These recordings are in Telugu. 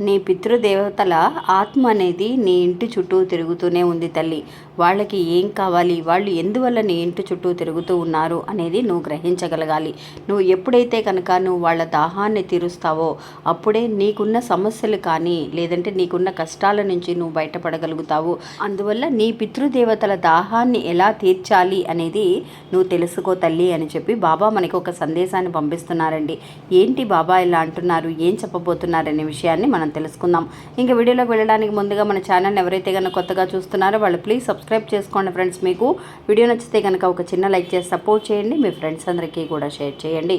నీ పితృదేవతల ఆత్మ అనేది నీ ఇంటి చుట్టూ తిరుగుతూనే ఉంది తల్లి. వాళ్ళకి ఏం కావాలి? వాళ్ళు ఎందువల్ల నీ ఇంటి చుట్టూ తిరుగుతూ ఉన్నారు అనేది నువ్వు గ్రహించగలగాలి. నువ్వు ఎప్పుడైతే కనుక నువ్వు వాళ్ళ దాహాన్ని తీరుస్తావో అప్పుడే నీకున్న సమస్యలు కానీ లేదంటే నీకున్న కష్టాల నుంచి నువ్వు బయటపడగలుగుతావు. అందువల్ల నీ పితృదేవతల దాహాన్ని ఎలా తీర్చాలి అనేది నువ్వు తెలుసుకో తల్లి అని చెప్పి బాబా మనకి ఒక సందేశాన్ని పంపిస్తున్నారండి. ఏంటి బాబా ఇలా అంటున్నారు? ఏం చెప్పబోతున్నారనే విషయాన్ని మనం మనం తెలుసుకుందాం. ఇంకా వీడియోలోకి వెళ్ళడానికి ముందుగా మన ఛానల్ ఎవరైతే కనుక కొత్తగా చూస్తున్నారో వాళ్ళు ప్లీజ్ సబ్స్క్రైబ్ చేసుకోండి ఫ్రెండ్స్. మీకు వీడియో నచ్చితే కనుక ఒక చిన్న లైక్ చేసి సపోర్ట్ చేయండి. మీ ఫ్రెండ్స్ అందరికీ కూడా షేర్ చేయండి.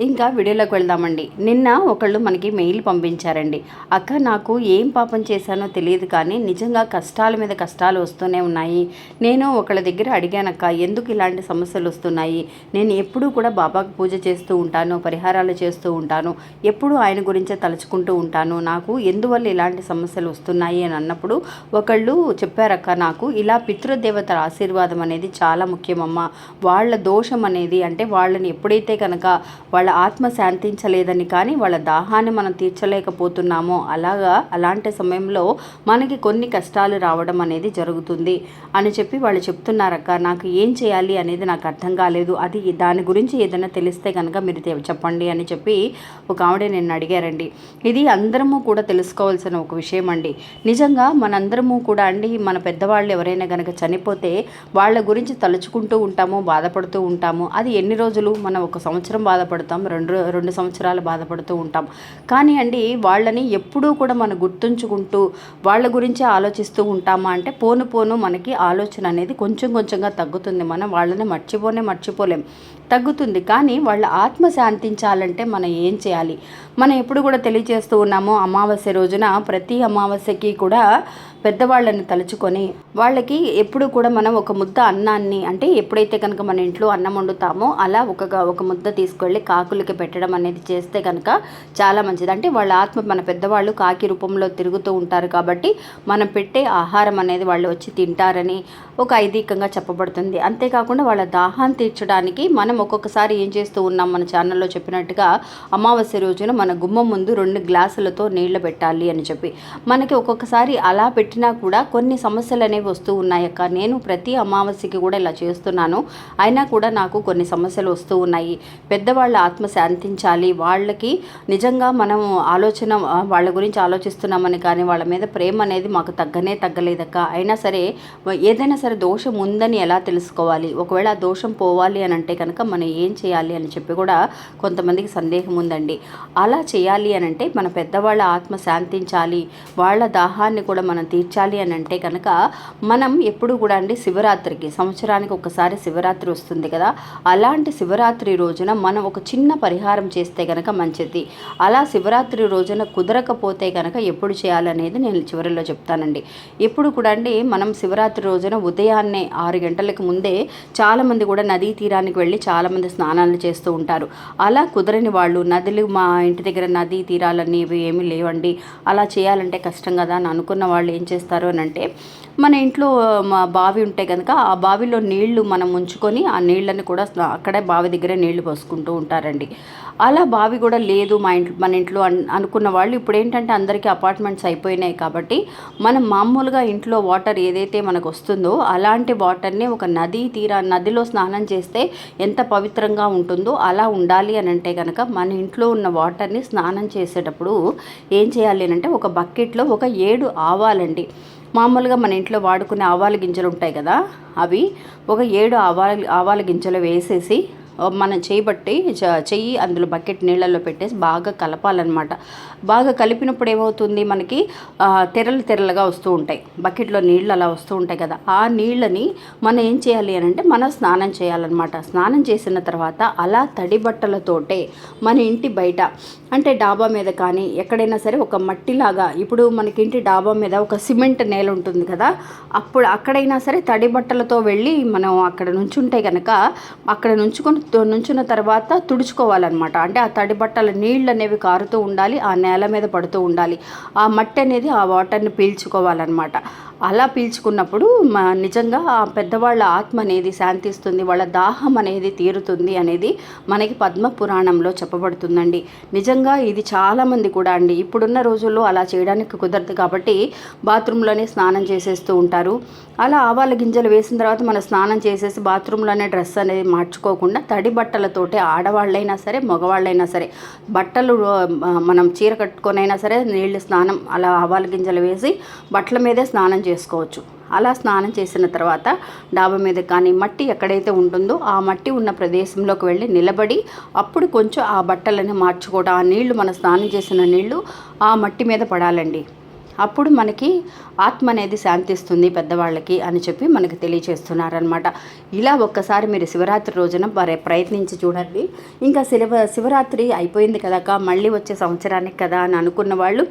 ఇంకా వీడియోలోకి వెళ్దామండి. నిన్న ఒకళ్ళు మనకి మెయిల్ పంపించారండి. అక్క నాకు ఏం పాపం చేశానో తెలియదు కానీ నిజంగా కష్టాల మీద కష్టాలు వస్తూనే ఉన్నాయి. నేను ఒకళ్ళ దగ్గర అడిగానక్క ఎందుకు ఇలాంటి సమస్యలు వస్తున్నాయి? నేను ఎప్పుడూ కూడా బాబాకు పూజ చేస్తూ ఉంటాను పరిహారాలు చేస్తూ ఉంటాను. ఎప్పుడూ ఆయన గురించే తలుచుకుంటూ ఉంటాను. నాకు ఎందువల్ల ఇలాంటి సమస్యలు వస్తున్నాయి అని అన్నప్పుడు ఒకళ్ళు చెప్పారక్క నాకు ఇలా పితృదేవతల ఆశీర్వాదం అనేది చాలా ముఖ్యమమ్మ. వాళ్ళ దోషం అనేది అంటే వాళ్ళని ఎప్పుడైతే కనుక వాళ్ళ ఆత్మ శాంతించలేదని కానీ వాళ్ళ దాహాన్ని మనం తీర్చలేకపోతున్నామో అలాగా? అలాంటి సమయంలో మనకి కొన్ని కష్టాలు రావడం అనేది జరుగుతుంది అని చెప్పి వాళ్ళు చెప్తున్నారక్క. నాకు ఏం చేయాలి అనేది నాకు అర్థం కాలేదు. అది దాని గురించి ఏదైనా తెలిస్తే కనుక మీరు తె- చెప్పండి అని చెప్పి ఒక ఆవిడ నేను అడిగారండి. ఇది అందరము కూడా తెలుసుకోవాల్సిన ఒక విషయం అండి. నిజంగా మనందరము కూడా అండి మన పెద్దవాళ్ళు ఎవరైనా కనుక చనిపోతే వాళ్ళ గురించి తలుచుకుంటూ ఉంటాము బాధపడుతూ ఉంటాము. అది ఎన్ని రోజులు? మనం ఒక సంవత్సరం బాధపడతాం. రెండు రెండు సంవత్సరాలు బాధపడుతూ ఉంటాం. కానీ అండి వాళ్ళని ఎప్పుడూ కూడా మనం గుర్తుంచుకుంటూ వాళ్ళ గురించి ఆలోచిస్తూ ఉంటామా అంటే పోను పోను మనకి ఆలోచన అనేది కొంచెం కొంచెంగా తగ్గుతుంది. మనం వాళ్ళని మర్చిపోనే మర్చిపోలేం. తగ్గుతుంది. కానీ వాళ్ళ ఆత్మ శాంతించాలంటే మనం ఏం చేయాలి? మనం ఎప్పుడు కూడా తెలియజేస్తూ ఉన్నాము అమావాస్య రోజున ప్రతి అమావాస్యకి కూడా పెద్దవాళ్ళని తలుచుకొని వాళ్ళకి ఎప్పుడు కూడా మనం ఒక ముద్ద అన్నాన్ని అంటే ఎప్పుడైతే కనుక మన ఇంట్లో అన్నం వండుతామో అలా ఒక ఒక ముద్ద తీసుకెళ్ళి కాకులకి పెట్టడం అనేది చేస్తే కనుక చాలా మంచిది. అంటే వాళ్ళ ఆత్మ మన పెద్దవాళ్ళు కాకి రూపంలో తిరుగుతూ ఉంటారు కాబట్టి మనం పెట్టే ఆహారం అనేది వాళ్ళు వచ్చి తింటారని ఒక ఐదీకంగా చెప్పబడుతుంది. అంతేకాకుండా వాళ్ళ దాహాన్ని తీర్చడానికి మనం ఒక్కొక్కసారి ఏం చేస్తూ ఉన్నాం మన ఛానల్లో చెప్పినట్టుగా అమావాస్య రోజున మన గుమ్మం ముందు రెండు గ్లాసులతో నీళ్ళు పెట్టాలి అని చెప్పి. మనకి ఒక్కొక్కసారి అలా పెట్టినా కూడా కొన్ని సమస్యలు అనేవి వస్తూ ఉన్నాయి అక్క. నేను ప్రతి అమావాస్యకి కూడా ఇలా చేస్తున్నాను. అయినా కూడా నాకు కొన్ని సమస్యలు వస్తూ ఉన్నాయి. పెద్దవాళ్ళ ఆత్మ శాంతించాలి. వాళ్ళకి నిజంగా మనం ఆలోచన వాళ్ళ గురించి ఆలోచిస్తున్నామని కానీ వాళ్ళ మీద ప్రేమ అనేది మాకు తగ్గనే తగ్గలేదక్క అయినా సరే ఏదైనా సరే దోషం ఉందని ఎలా తెలుసుకోవాలి? ఒకవేళ ఆ దోషం పోవాలి అని అంటే కనుక మనం ఏం చేయాలి అని చెప్పి కూడా కొంతమందికి సందేహం ఉందండి. అలా చేయాలి అని అంటే మన పెద్దవాళ్ళ ఆత్మ శాంతించాలి వాళ్ళ దాహాన్ని కూడా మనం తీర్చాలి అని అంటే కనుక మనం ఎప్పుడు కూడా అండి శివరాత్రికి సంవత్సరానికి ఒకసారి శివరాత్రి వస్తుంది కదా అలాంటి శివరాత్రి రోజున మనం ఒక చిన్న పరిహారం చేస్తే కనుక మంచిది. అలా శివరాత్రి రోజున కుదరకపోతే కనుక ఎప్పుడు చేయాలనేది నేను చివరిలో చెప్తానండి. ఎప్పుడు కూడా అండి మనం శివరాత్రి రోజున ఉదయాన్నే ఆరు గంటలకు ముందే చాలామంది కూడా నదీ తీరానికి వెళ్ళి చాలామంది స్నానాలు చేస్తూ ఉంటారు. అలా కుదరని వాళ్ళు నదులు మా ఇంటి దగ్గర నదీ తీరాలన్నీ ఇవి ఏమీ లేవండి. అలా చేయాలంటే కష్టం కదా అని అనుకున్న వాళ్ళు ఏం చేస్తారు అని అంటే మన ఇంట్లో మా బావి ఉంటే కనుక ఆ బావిలో నీళ్ళు మనం ఉంచుకొని ఆ నీళ్ళని కూడా అక్కడే బావి దగ్గరే నీళ్ళు పోసుకుంటూ ఉంటారండి. అలా బావి కూడా లేదు మా ఇంట్లో మన ఇంట్లో అనుకున్న వాళ్ళు ఇప్పుడు ఏంటంటే అందరికీ అపార్ట్మెంట్స్ అయిపోయినాయి కాబట్టి మనం మామూలుగా ఇంట్లో వాటర్ ఏదైతే మనకు వస్తుందో అలాంటి వాటర్ని ఒక నదీ తీరా నదిలో స్నానం చేస్తే ఎంత పవిత్రంగా ఉంటుందో అలా ఉండాలి అని అంటే కనుక మన ఇంట్లో ఉన్న వాటర్ని స్నానం చేసేటప్పుడు ఏం చేయాలి అని అంటే ఒక బకెట్లో ఒక ఏడు ఆవాలండి. మామూలుగా మన ఇంట్లో వాడుకునే ఆవాల గింజలు ఉంటాయి కదా అవి ఒక ఏడు ఆవాల ఆవాల గింజలు వేసేసి మనం చేయబట్టి చ- చెయ్యి అందులో బకెట్ నీళ్ళల్లో పెట్టేసి బాగా కలపాలన్నమాట. బాగా కలిపినప్పుడు ఏమవుతుంది మనకి? తెరలు తెరలుగా వస్తూ ఉంటాయి. బకెట్లో నీళ్ళు అలా వస్తూ ఉంటాయి కదా. ఆ నీళ్ళని మనం ఏం చేయాలి అని అంటే మనం స్నానం చేయాలన్నమాట. స్నానం చేసిన తర్వాత అలా తడి బట్టలతోటే మన ఇంటి బయట అంటే డాబా మీద కానీ ఎక్కడైనా సరే ఒక మట్టిలాగా ఇప్పుడు మనకి ఇంటి డాబా మీద ఒక సిమెంట్ నేల ఉంటుంది కదా. అప్పుడు అక్కడైనా సరే తడి బట్టలతో వెళ్ళి మనం అక్కడ నుంచుంటే కనుక అక్కడ నుంచుకొని నుంచున్న తర్వాత తుడుచుకోవాలన్నమాట. అంటే ఆ తడి బట్టల నీళ్ళు అనేవి కారుతూ ఉండాలి ఆ నేల మీద పడుతూ ఉండాలి. ఆ మట్టి అనేది ఆ వాటర్ని పీల్చుకోవాలన్నమాట. అలా పీల్చుకున్నప్పుడు మా నిజంగా ఆ పెద్దవాళ్ళ ఆత్మ అనేది శాంతిస్తుంది వాళ్ళ దాహం అనేది తీరుతుంది అనేది మనకి పద్మ పురాణంలో చెప్పబడుతుందండి. నిజంగా ఇది చాలామంది కూడా అండి ఇప్పుడున్న రోజుల్లో అలా చేయడానికి కుదరదు కాబట్టి బాత్రూంలోనే స్నానం చేసేస్తూ ఉంటారు. అలా ఆవాల గింజలు వేసిన తర్వాత మనం స్నానం చేసేసి బాత్రూంలోనే డ్రెస్ అనేది మార్చుకోకుండా తడి బట్టలతోటి ఆడవాళ్ళైనా సరే మగవాళ్ళైనా సరే బట్టలు మనం చీర కట్టుకొనైనా సరే నీళ్ళు స్నానం అలా ఆవాల గింజలు వేసి బట్టల మీదే స్నానం చేసుకోవచ్చు. అలా స్నానం చేసిన తర్వాత డాబా మీద కానీ మట్టి ఎక్కడైతే ఉంటుందో ఆ మట్టి ఉన్న ప్రదేశంలోకి వెళ్ళి నిలబడి అప్పుడు కొంచెం ఆ బట్టలని మార్చుకోవడం ఆ నీళ్ళు మనం స్నానం చేసిన నీళ్ళు ఆ మట్టి మీద పడాలండి. అప్పుడు మనకి ఆత్మ అనేది శాంతిస్తుంది పెద్దవాళ్ళకి అని చెప్పి మనకు తెలియచేస్తున్నారనమాట ఇలా ఒక్కసారి మీరు శివరాత్రి రోజున మరి ప్రయత్నించి చూడండి. ఇంకా శివ శివరాత్రి అయిపోయింది కదా మళ్ళీ వచ్చే సంవత్సరానికి కదా అని అనుకున్న వాళ్ళు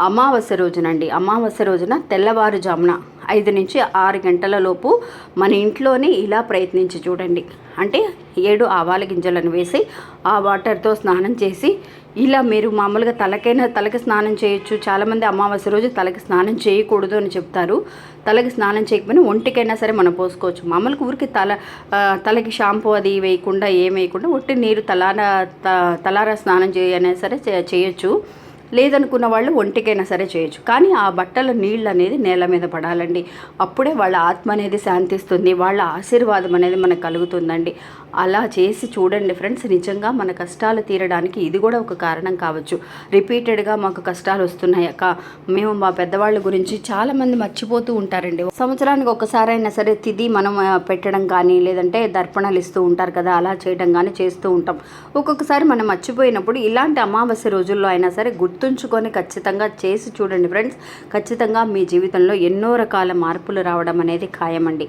అమావాస్య రోజునండి. అమావాస్య రోజున తెల్లవారుజామున ఐదు నుంచి ఆరు గంటల లోపు మన ఇంట్లోనే ఇలా ప్రయత్నించి చూడండి. అంటే ఏడు ఆవాల గింజలను వేసి ఆ వాటర్తో స్నానం చేసి ఇలా మీరు మామూలుగా తలకైనా తలకి స్నానం చేయొచ్చు. చాలామంది అమావాస్య రోజు తలకి స్నానం చేయకూడదు అని చెప్తారు. తలకి స్నానం చేయకపోయినా ఒంటికైనా సరే మనం పోసుకోవచ్చు. మామూలుగా ఊరికి తల తలకి షాంపూ అది వేయకుండా ఏం వేయకుండా ఒట్టి నీరు తలారా త- తలారా స్నానం చేయనే సరే చేయొచ్చు. లేదనుకున్న వాళ్ళు ఒంటికైనా సరే చేయొచ్చు. కానీ ఆ బట్టల నీళ్ళు అనేది నేల మీద పడాలండి. అప్పుడే వాళ్ళ ఆత్మ అనేది శాంతిస్తుంది వాళ్ళ ఆశీర్వాదం అనేది మనకు కలుగుతుందండి. అలా చేసి చూడండి ఫ్రెండ్స్ నిజంగా మన కష్టాలు తీరడానికి ఇది కూడా ఒక కారణం కావచ్చు. రిపీటెడ్గా మాకు కష్టాలు వస్తున్నాయి అక్క. మేము మా పెద్దవాళ్ళ గురించి చాలామంది మర్చిపోతూ ఉంటారండి. సంవత్సరానికి ఒకసారైనా సరే తిది మనం పెట్టడం కానీ లేదంటే దర్పణాలు ఇస్తూ ఉంటారు కదా అలా చేయడం కానీ చేస్తూ ఉంటాం. ఒక్కొక్కసారి మనం మర్చిపోయినప్పుడు ఇలాంటి అమావాస్య రోజుల్లో అయినా సరే గుర్తుంచుకొని ఖచ్చితంగా చేసి చూడండి ఫ్రెండ్స్. ఖచ్చితంగా మీ జీవితంలో ఎన్నో రకాల మార్పులు రావడం అనేది ఖాయమండి.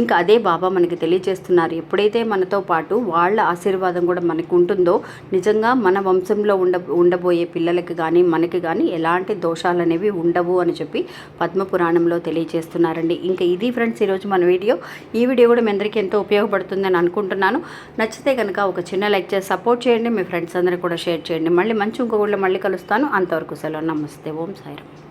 ఇంకా అదే బాబా మనకి తెలియజేస్తున్నారు. ఎప్పుడైతే మనతో పాటు వాళ్ళ ఆశీర్వాదం కూడా మనకు ఉంటుందో నిజంగా మన వంశంలో ఉండ ఉండబోయే పిల్లలకి కానీ మనకి కానీ ఎలాంటి దోషాలు అనేవి ఉండవు అని చెప్పి పద్మపురాణంలో తెలియజేస్తున్నారండి. ఇంకా ఇది ఫ్రెండ్స్ ఈరోజు మన వీడియో. ఈ వీడియో కూడా మీ అందరికీ ఎంతో ఉపయోగపడుతుందని అనుకుంటున్నాను. నచ్చితే కనుక ఒక చిన్న లైక్ చేసి సపోర్ట్ చేయండి. మీ ఫ్రెండ్స్ అందరూ కూడా షేర్ చేయండి. మళ్ళీ మంచి ఇంకొకళ్ళు మళ్ళీ కలుస్తాను. అంతవరకు సెలవు. నమస్తే. ఓం సాయిరామ్.